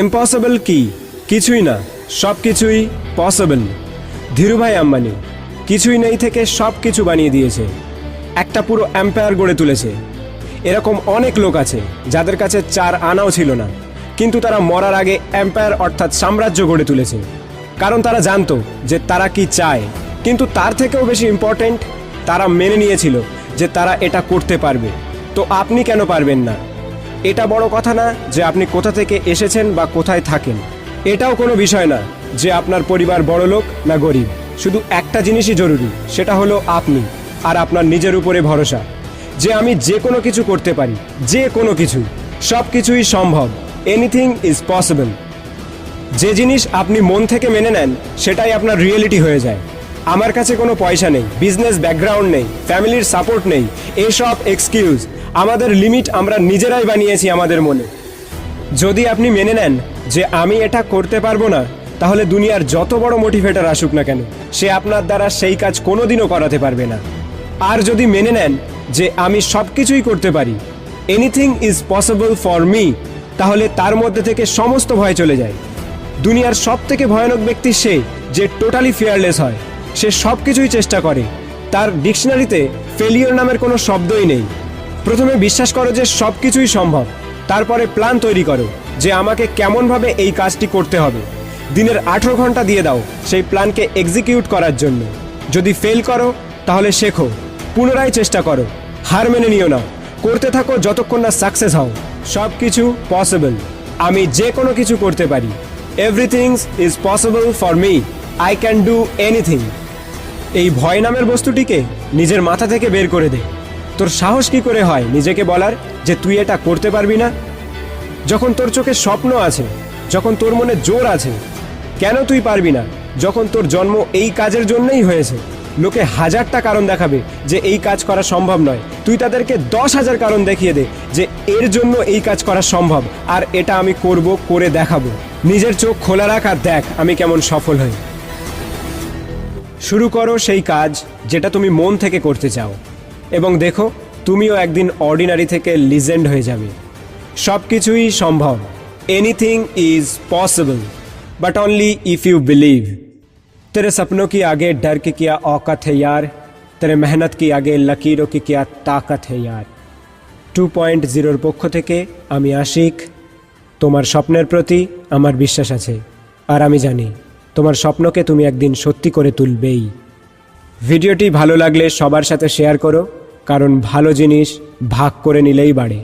Impossible কি? কিছুই না। সব কিছুই পসিবল ধীরুভাই আম্বানি, কিছুই নেই থেকে সব কিছু বানিয়ে দিয়েছে। একটা পুরো এম্পায়ার গড়ে তুলেছে। এরকম অনেক লোক আছে, যাদের কাছে চার আনাও ছিল না। কিন্তু তারা মরার আগে এম্পায়ার অর্থাৎ সাম্রাজ্য গড়ে তুলেছে। কারণ তারা জানতো যে তারা কি চায়। কিন্তু তার থেকেও বেশি ইম্পর্ট্যান্ট তারা মেনে নিয়েছিল যে তারা এটা করতে পারবে। তো আপনি কেন পারবেন না? এটা বড় কথা না যে আপনি কোথা থেকে এসেছেন বা কোথায় থাকেন। এটাও কোনো বিষয় না যে আপনার পরিবার বড় লোক না গরিব। শুধু একটা জিনিসই জরুরি, সেটা হলো আপনি আর আপনার নিজের উপরে ভরসা। যে আমি যে কোনো কিছু করতে পারি, যে কোনো কিছু, সব কিছুই সম্ভব। এনিথিং ইজ পসিবল যে জিনিস আপনি মন থেকে মেনে নেন, সেটাই আপনার রিয়েলিটি হয়ে যায়। আমার কাছে কোনো পয়সা নেই বিজনেস ব্যাকগ্রাউন্ড নেই ফ্যামিলির সাপোর্ট নেই, এসব এক্সকিউজ আমাদের লিমিট আমরা নিজেরাই বানিয়েছি আমাদের মনে। যদি আপনি মেনে নেন যে আমি এটা করতে পারব না, তাহলে দুনিয়ার যত বড় মোটিভেটার আসুক না কেন, সে আপনার দ্বারা সেই কাজ কোনোদিনও করাতে পারবে না। আর যদি মেনে নেন যে আমি সব কিছুই করতে পারি anything is possible for me তাহলে তার মধ্যে থেকে সমস্ত ভয় চলে যায়। দুনিয়ার সব থেকে ভয়ানক ব্যক্তি সে যে টোটালি ফেয়ারলেস হয়। সে সব কিছুই চেষ্টা করে। তার ডিকশনারিতে ফেলিওর নামের কোনো শব্দই নেই। প্রথমে বিশ্বাস করো যে সব কিছুই সম্ভব। তারপরে প্ল্যান তৈরি করো যে আমাকে কেমনভাবে এই কাজটি করতে হবে। দিনের আঠেরো ঘণ্টা দিয়ে দাও সেই প্ল্যানকে এক্সিকিউট করার জন্য। যদি ফেল করো, তাহলে শেখো। পুনরায় চেষ্টা করো। হার মেনে নিও না। করতে থাকো যতক্ষণ না সাকসেস হও। সব কিছু পসিবল আমি যে কোনো কিছু করতে পারি। Everything's is possible for me I can do anything এই ভয় নামের বস্তুটিকে নিজের মাথা থেকে বের করে দে। তোর সাহস কি করে হয় নিজেকে বলার যে তুই এটা করতে পারবি না? যখন তোর চোখে স্বপ্ন আছে, যখন তোর মনে জোর আছে, কেন তুই পারবি না? যখন তোর জন্ম এই কাজের জন্যই হয়েছে, লোকে হাজারটা কারণ দেখাবে যে এই কাজ করা সম্ভব নয়। তুই তাদেরকে দশ হাজার কারণ দেখিয়ে দে যে এর জন্য এই কাজ করা সম্ভব, আর এটা আমি করব, করে দেখাবো। নিজের চোখ খোলা রাখ আর দেখ আমি কেমন সফল হই। শুরু করো সেই কাজ যেটা তুমি মন থেকে করতে চাও এবং দেখো তুমিও একদিন অর্ডিনারি থেকে লিজেন্ড হয়ে যাবে সব কিছুই সম্ভব anything is possible but only if you believe तेरे सपनों की आगे डर की क्या औकत है यार तेरे मेहनत की आगे लकीरों की क्या ताकत है यार টু পয়েন্ট জিরোর পক্ষ থেকে আমি আশিক তোমার স্বপ্নের প্রতি আমার বিশ্বাস আছে আর আমি জানি তোমার স্বপ্নকে তুমি একদিন সত্যি করে তুলবেই। ভিডিওটি ভালো লাগলে সবার সাথে শেয়ার করো, কারণ ভালো জিনিস ভাগ করে নিলেই বাড়ে।